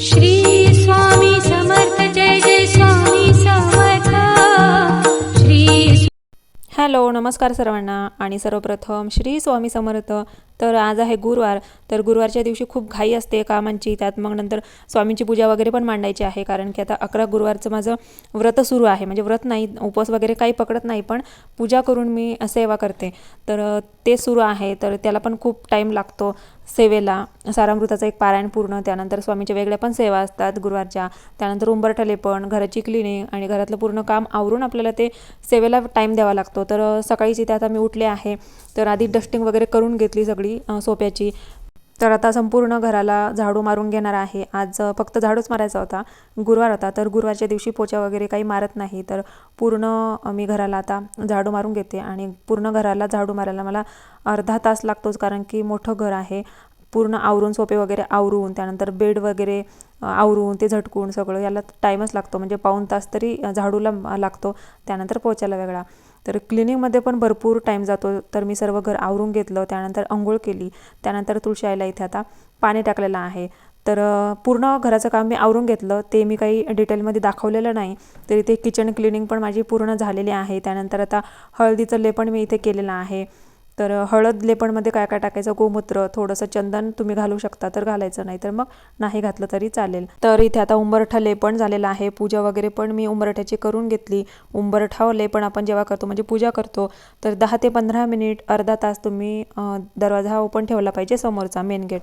श्री स्वामी समर्थ जय जय स्वामी समर्थ. श्री हॅलो नमस्कार सर्वांना. आणि सर्वप्रथम श्री स्वामी समर्थ तर आज आहे गुरुवार. तर गुरुवारच्या दिवशी खूप घाई असते कामांची. त्यात मग नंतर स्वामींची पूजा वगैरे पण मांडायची आहे. कारण की आता अकरा गुरुवारचं माझं व्रत सुरू आहे. म्हणजे व्रत नाही उपवास वगैरे काही पकडत नाही पण पूजा करून मी सेवा करते. तर ते सुरू आहे. तर त्याला पण खूप टाईम लागतो सेवेला. सारामृताचं एक पारायण पूर्ण. त्यानंतर स्वामीच्या वेगळ्या पण सेवा असतात गुरुवारच्या. त्यानंतर उंबरठले पण घराची क्लिनिंग आणि घरातलं पूर्ण काम आवरून आपल्याला ते सेवेला टाईम द्यावा लागतो. तर सकाळीची सकाळीच इथे आता मी उठले आहे. तर आधी डस्टिंग वगैरे करून घेतली सगळी. अ, सोप्याची. तर आता संपूर्ण घराला झाडू मारून घेणार आहे. आज फक्त झाडूच मारायचा होता. गुरुवार होता. तर गुरुवारच्या दिवशी पोचा वगैरे काही मारत नाही. तर पूर्ण मी घराला आता झाडू मारून घेते. आणि पूर्ण घराला झाडू मारायला मला अर्धा तास लागतोच कारण की मोठं घर आहे. पूर्ण आवरून सोपे वगैरे आवरून त्यानंतर बेड वगैरे आवरून ते झटकून सगळं याला टाईमच लागतो. म्हणजे पाऊण तास तरी झाडूला लागतो. त्यानंतर पोचायला वेगळा. तर क्लिनिंगमध्ये पण भरपूर टाईम जातो. तर मी सर्व घर आवरून घेतलं त्यानंतर आंघोळ केली त्यानंतर तुळशी आईला इथे आता पाणी टाकलेलं आहे. तर पूर्ण घराचं काम मी आवरून घेतलं. ते मी काही डिटेलमध्ये दाखवलेलं नाही. तर इथे किचन क्लिनिंग पण माझी पूर्ण झालेली आहे. त्यानंतर आता हळदीचं लेपण मी इथे केलेलं आहे. तर हळद लेपणमध्ये काय काय टाकायचं? गोमूत्र थोडंसं चंदन तुम्ही घालू शकता तर घालायचं नाही तर मग नाही घातलं तरी चालेल. तर इथे आता उंबरठा लेपण झालेलं आहे. पूजा वगैरे पण मी उंबरठ्याची करून घेतली. उंबरठा लेपण आपण जेव्हा करतो म्हणजे पूजा करतो तर दहा ते पंधरा मिनिट अर्धा तास तुम्ही दरवाजा ओपन ठेवला पाहिजे समोरचा मेन गेट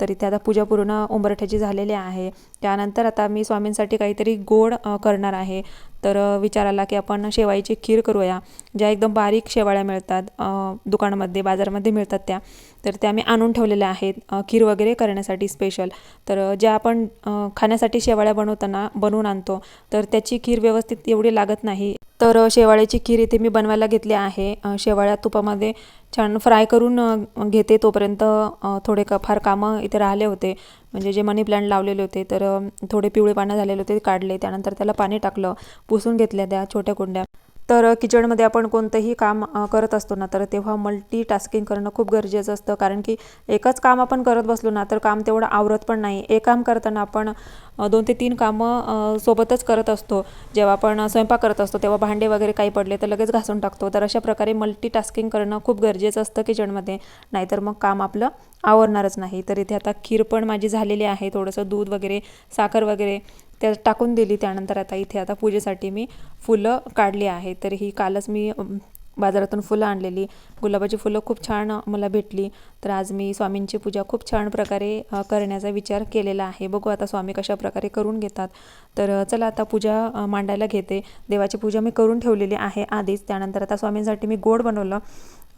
तर इथे आता पूजा पूर्ण उंबरठ्याची झालेली आहे. त्यानंतर आता मी स्वामींसाठी काहीतरी गोड करणार आहे. तर विचार आला की आपण शेवाळीची खीर करूया ज्या एकदम बारीक शेवाळ्या मिळतात दुकानामध्ये बाजारामध्ये मिळतात त्या. तर त्या मी आणून ठेवलेल्या आहेत खीर वगैरे करण्यासाठी स्पेशल तर ज्या आपण खाण्यासाठी शेवाळ्या बनवताना बनवून आणतो तर त्याची खीर व्यवस्थित एवढी लागत नाही. तर शेवाळ्याची खीर इथे मी बनवायला घेतली आहे. शेवाळ्या तुपामध्ये छान फ्राय करून घेते तोपर्यंत थोडे का फार कामं इथे राहिले होते. म्हणजे जे मनी प्लांट लावलेले होते तर थोडे पिवळे पानं झालेले होते ते काढले. त्यानंतर त्याला पाणी टाकलं पुसून घेतल्या त्या छोट्या कुंड्या. तर किचनमध्ये आपण कोणतंही काम करत असतो ना तर तेव्हा मल्टी टास्किंग करणं खूप गरजेचं असतं. कारण की एकच काम आपण करत बसलो ना तर काम तेवढं आवरत पण नाही. एक काम करताना आपण दोन ते तीन कामं सोबतच करत असतो. जेव्हा आपण स्वयंपाक करत असतो तेव्हा भांडे वगैरे काही पडले तर लगेच घासून टाकतो. तर अशा प्रकारे मल्टी टास्किंग करणं खूप गरजेचं असतं किचनमध्ये. नाहीतर मग काम आपलं आवरणारच नाही. तर इथे आता खीर पण माझी झालेली आहे. थोडंसं दूध वगैरे साखर वगैरे त्यात टाकून दिली. त्यानंतर आता इथे आता पूजेसाठी मी फुलं काढली आहे. तर ही कालच मी बाजारातून फुलं आणलेली. गुलाबाची फुलं खूप छान मला भेटली. तर आज मी स्वामींची पूजा खूप छान प्रकारे करण्याचा विचार केलेला आहे. बघू आता स्वामी कशा प्रकारे करून घेतात. तर चला आता पूजा मांडायला घेते. देवाची पूजा मी करून ठेवलेली आहे आधीच. त्यानंतर आता स्वामींसाठी मी गोड बनवलं.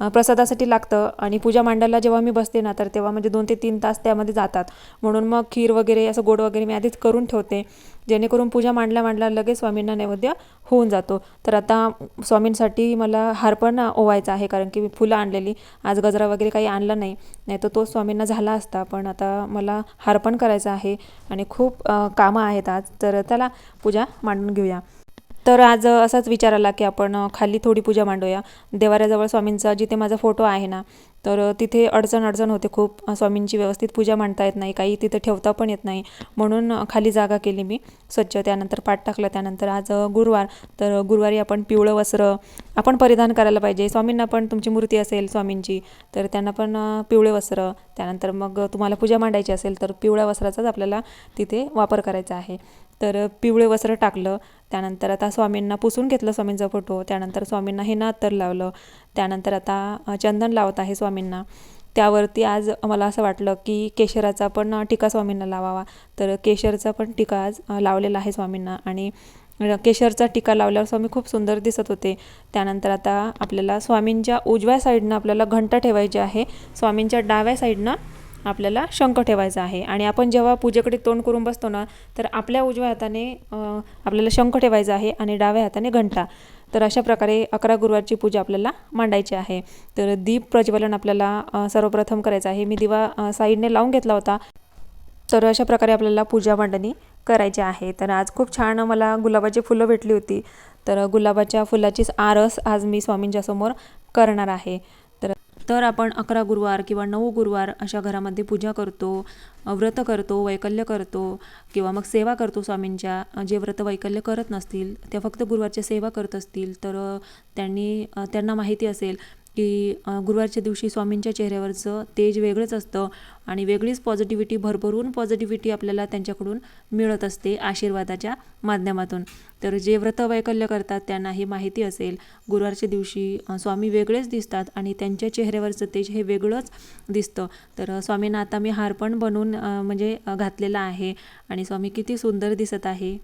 प्रसादासाठी लागतं आणि पूजा मांडायला जेव्हा मी बसते ना तर तेव्हा म्हणजे दोन ते तीन तास त्यामध्ये जातात. म्हणून मग खीर वगैरे असं गोड वगैरे मी आधीच करून ठेवते. जेणेकरून पूजा मांडल्या मांडल्या लगेच स्वामींना नैवेद्य होऊन जातो. तर आता स्वामींसाठी मला हार पण ओवायचा आहे कारण की मी फुलं आणलेली. आज गजरा वगैरे काही आणला नाही. नाही तर तो स्वामींना झाला असता पण आता मला हार पण करायचा आहे आणि खूप कामं आहेत आज. तर त्याला पूजा मांडून घेऊया. तर आज असाच विचार आला की आपण खाली थोडी पूजा मांडूया. देवाऱ्याजवळ स्वामींचा जिथे माझा फोटो आहे ना तर तिथे अडचण अडचण होते खूप. स्वामींची व्यवस्थित पूजा मांडता येत नाही काही तिथे ठेवता पण येत नाही. म्हणून खाली जागा केली मी स्वच्छ. त्यानंतर पाठ टाकलं. त्यानंतर आज गुरुवार. तर गुरुवारी आपण पिवळं वस्त्र आपण परिधान करायला पाहिजे. स्वामींना पण तुमची मूर्ती असेल स्वामींची तर त्यांना पण पिवळे वस्त्र. त्यानंतर मग तुम्हाला पूजा मांडायची असेल तर पिवळ्या वस्त्राचाच आपल्याला तिथे वापर करायचा आहे. तर पिवळे वस्त्र टाकलं. त्यानंतर आता स्वामींना पुसून घेतलं स्वामींचा फोटो. त्यानंतर स्वामींना हे नातर लावलं. त्यानंतर आता चंदन लावत आहे स्वामींना. त्यावरती आज मला असं वाटलं की केशराचा पण टीका स्वामींना लावावा. तर केशरचा पण टीका आज लावलेला आहे स्वामींना. आणि केशरचा टीका लावल्यावर स्वामी खूप सुंदर दिसत होते. त्यानंतर आता आपल्याला स्वामींच्या उजव्या साईडनं आपल्याला घंटा ठेवायची आहे. स्वामींच्या डाव्या साईडनं आपल्याला शंख ठेवायचा आहे. आणि आपण जेव्हा पूजेकडे तोंड करून बसतो ना तर आपल्या उजव्या हाताने आपल्याला शंख ठेवायचा आहे आणि डाव्या हाताने घंटा. तर अशा प्रकारे अकरा गुरुवारची पूजा आपल्याला मांडायची आहे. तर दीप प्रज्वलन आपल्याला सर्वप्रथम करायचं आहे. मी दिवा साईडने लावून घेतला होता. तर अशा प्रकारे आपल्याला पूजा मांडणी करायची आहे. तर आज खूप छान मला गुलाबाची फुलं भेटली होती. तर गुलाबाच्या फुलाचीच आरस आज मी स्वामींच्यासमोर करणार आहे. तर आपण अकरा गुरुवार किंवा नऊ गुरुवार अशा घरामध्ये पूजा करतो व्रत करतो वैकल्य करतो किंवा मग सेवा करतो स्वामींच्या. जे व्रत वैकल्य करत नसतील त्या फक्त गुरुवारच्या सेवा करत असतील तर त्यांनी त्यांना माहिती असेल की गुरुवारच्या दिवशी स्वामींच्या चेहऱ्यावरचं तेज वेगळंच असतं आणि वेगळीच पॉझिटिव्हिटी भरभरून पॉझिटिव्हिटी आपल्याला त्यांच्याकडून मिळत असते आशीर्वादाच्या माध्यमातून. तर जे व्रत वैकल्य करतात त्यांना हे माहिती असेल गुरुवारच्या दिवशी स्वामी वेगळेच दिसतात आणि त्यांच्या चेहऱ्यावरचं तेज हे वेगळंच दिसतं. तर स्वामींना आता मी हार पण बनवून म्हणजे घातलेला आहे आणि स्वामी किती सुंदर दिसत आहे.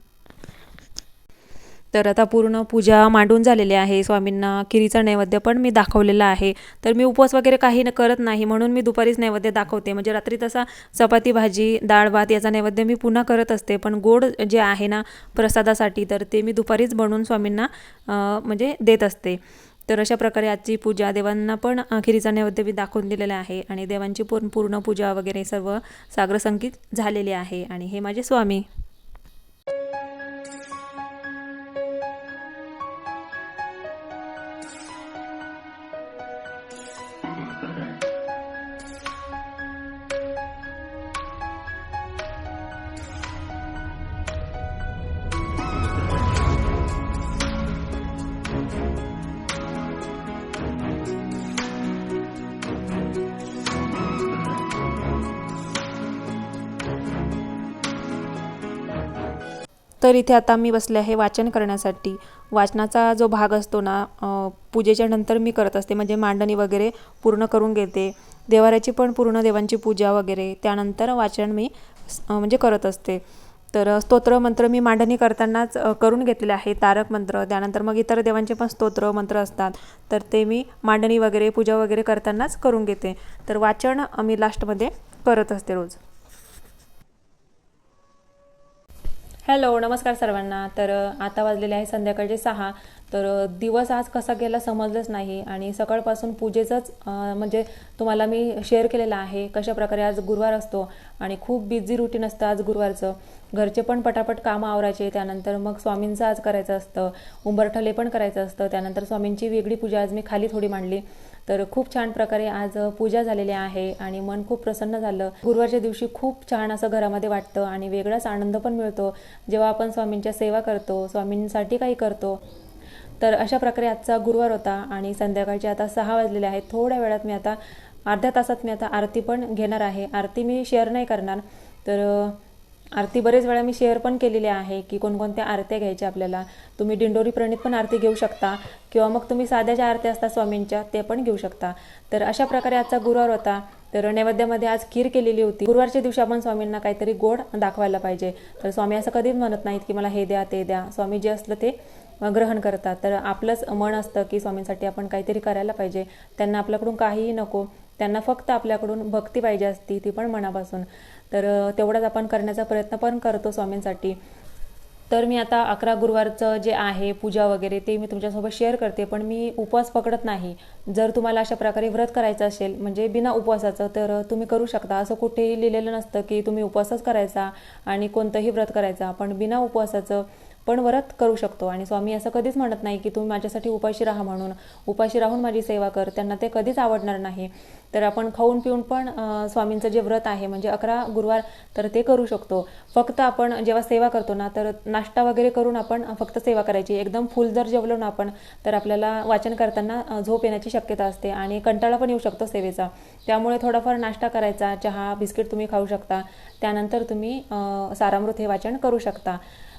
तर आता पूर्ण पूजा मांडून झालेली आहे. स्वामींना खिरीचा नैवेद्य पण मी दाखवलेला आहे. तर मी उपवास वगैरे काही न करत नाही म्हणून मी दुपारीच नैवेद्य दाखवते. म्हणजे रात्री तसा चपाती भाजी डाळ भात याचा नैवेद्य मी पुन्हा करत असते. पण गोड जे आहे ना प्रसादासाठी तर ते मी दुपारीच बनवून स्वामींना म्हणजे देत असते. तर अशा प्रकारे आजची पूजा देवांना पण अखेरीचा नैवेद्य मी दाखवून दिलेला आहे. आणि देवांची पूर्ण पूर्ण पूजा वगैरे सर्व साग्रसंकित झालेली आहे. आणि हे माझे स्वामी. तर इथे आता मी बसले आहे वाचन करण्यासाठी. वाचनाचा जो भाग असतो ना पूजेच्या नंतर मी करत असते. म्हणजे मांडणी वगैरे पूर्ण करून घेते. देवाऱ्याची पण पूर्ण देवांची पूजा वगैरे. त्यानंतर वाचन मी म्हणजे करत असते. तर स्तोत्र मंत्र मी मांडणी करतानाच करून घेतलेले आहे. तारक मंत्र त्यानंतर मग इतर देवांचे पण स्तोत्र मंत्र असतात. तर ते मी मांडणी वगैरे पूजा वगैरे करतानाच करून घेते. तर वाचन मी लास्टमध्ये करत असते रोज. हॅलो नमस्कार सर्वांना. तर आता वाजलेले आहे संध्याकाळचे सहा. तर दिवस आज कसा गेला समजलंच नाही आणि सकाळपासून पूजेचंच म्हणजे तुम्हाला मी शेअर केलेलं आहे कशा प्रकारे आज गुरुवार असतो आणि खूप बिझी रुटीन असतं आज गुरुवारचं. घरचे पण पटापट कामं आवरायचे त्यानंतर मग स्वामींचं आज करायचं असतं. उंबरठले पण करायचं असतं त्यानंतर स्वामींची वेगळी पूजा आज मी खाली थोडी मांडली. तर खूप छान प्रकारे आज पूजा झालेली आहे आणि मन खूप प्रसन्न झालं. गुरुवारच्या दिवशी खूप छान असं घरामध्ये वाटतं आणि वेगळाच आनंद पण मिळतो. जेव्हा आपण स्वामींच्या सेवा करतो स्वामींसाठी काही करतो तर अशा प्रकारे आजचा गुरुवार होता आणि संध्याकाळचे आता सहा वाजलेले आहेत. थोड्या वेळात मी आता अर्ध्या तासात मी आता आरती पण घेणार आहे. आरती मी शेअर नाही करणार तर आरती बरेच वेळा मी शेअर पण केलेली आहे की कोणकोणत्या आरत्या घ्यायच्या आपल्याला. तुम्ही दिंडोरी प्रणित पण आरती घेऊ शकता किंवा मग तुम्ही साध्या ज्या आरत्या असतात स्वामींच्या ते पण घेऊ शकता. तर अशा प्रकारे आजचा गुरुवार होता. तर नैवेद्यामध्ये आज खीर केलेली होती. गुरुवारच्या दिवशी आपण स्वामींना काहीतरी गोड दाखवायला पाहिजे. तर स्वामी असं कधीच म्हणत नाहीत की मला हे द्या ते द्या. स्वामी जे असलं ते ग्रहण करतात. तर आपलंच मन असतं की स्वामींसाठी आपण काहीतरी करायला पाहिजे. त्यांना आपल्याकडून काहीही नको. त्यांना फक्त आपल्याकडून भक्ती पाहिजे असती ती पण मनापासून. तर तेवढाच आपण करण्याचा प्रयत्न पण करतो स्वामींसाठी. तर मी आता अकरा गुरुवारचं जे आहे पूजा वगैरे ते मी तुमच्यासोबत शेअर करते पण मी उपवास पकडत नाही. जर तुम्हाला अशा प्रकारे व्रत करायचं असेल म्हणजे बिना उपवासाचं तर तुम्ही करू शकता. असं कुठेही लिहिलेलं नसतं की तुम्ही उपवासच करायचा आणि कोणतंही व्रत करायचा पण बिना उपवासाचं पण व्रत करू शकतो. आणि स्वामी असं कधीच म्हणत नाही की तुम्ही माझ्यासाठी उपाशी राहा म्हणून. उपाशी राहून माझी सेवा कर. त्यांना ते कधीच आवडणार नाही. तर आपण खाऊन पिऊन पण स्वामींचं जे व्रत आहे म्हणजे अकरा गुरुवार तर ते करू शकतो. फक्त आपण जेव्हा सेवा करतो ना तर नाश्ता वगैरे करून आपण फक्त सेवा करायची. एकदम फुल जर जेवलो ना आपण तर आपल्याला वाचन करताना झोप येण्याची शक्यता असते आणि कंटाळा पण येऊ शकतो सेवेचा. त्यामुळे थोडाफार नाश्ता करायचा चहा बिस्किट तुम्ही खाऊ शकता. त्यानंतर तुम्ही सारामृत हे वाचन करू शकता.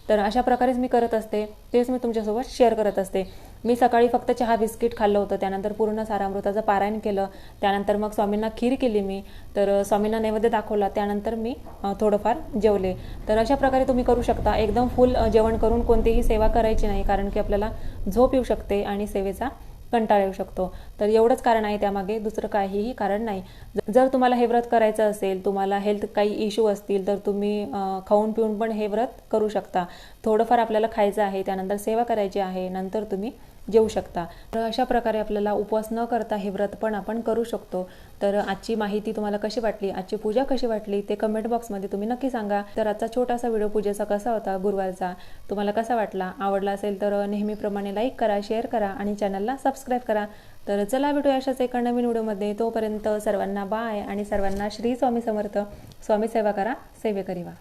तर अशा प्रकारेच मी करत असते. तेच मी तुमच्यासोबत शेअर करत असते. मी सकाळी फक्त चहा बिस्किट खाल्लं होतं. त्यानंतर पूर्ण सारामृताचं पारायण केलं. त्यानंतर मग स्वामींना खीर केली मी. तर स्वामींना नैवेद्य दाखवला. त्यानंतर मी थोडंफार जेवले. तर अशा प्रकारे तुम्ही करू शकता. एकदम फुल जेवण करून कोणतीही सेवा करायची नाही. कारण की आपल्याला झोप येऊ शकते आणि सेवेचा कंटाळा येऊ शकतो. तर एवढंच कारण आहे त्यामागे दुसरं काहीही कारण नाही. जर तुम्हाला हे व्रत करायचं असेल तुम्हाला हेल्थ काही इश्यू असतील तर तुम्ही खाऊन पिऊन पण हे व्रत करू शकता. थोडंफार आपल्याला खायचं आहे त्यानंतर सेवा करायची आहे नंतर तुम्ही जेवू शकता. तर अशा प्रकारे आपल्याला उपवास न करता हे व्रत पण आपण करू शकतो. तर आजची माहिती तुम्हाला कशी वाटली? आजची पूजा कशी वाटली? ते कमेंट बॉक्समध्ये तुम्ही नक्की सांगा. तर आजचा छोटासा व्हिडिओ पूजेचा कसा होता? गुरुवारचा तुम्हाला कसा वाटला? आवडला असेल तर नेहमीप्रमाणे लाईक करा शेअर करा आणि चॅनलला सबस्क्राईब करा. तर चला भेटूया अशाच एका नवीन व्हिडिओमध्ये तोपर्यंत सर्वांना बाय आणि सर्वांना श्री स्वामी समर्थ. स्वामी सेवा करा. सेवे करीवा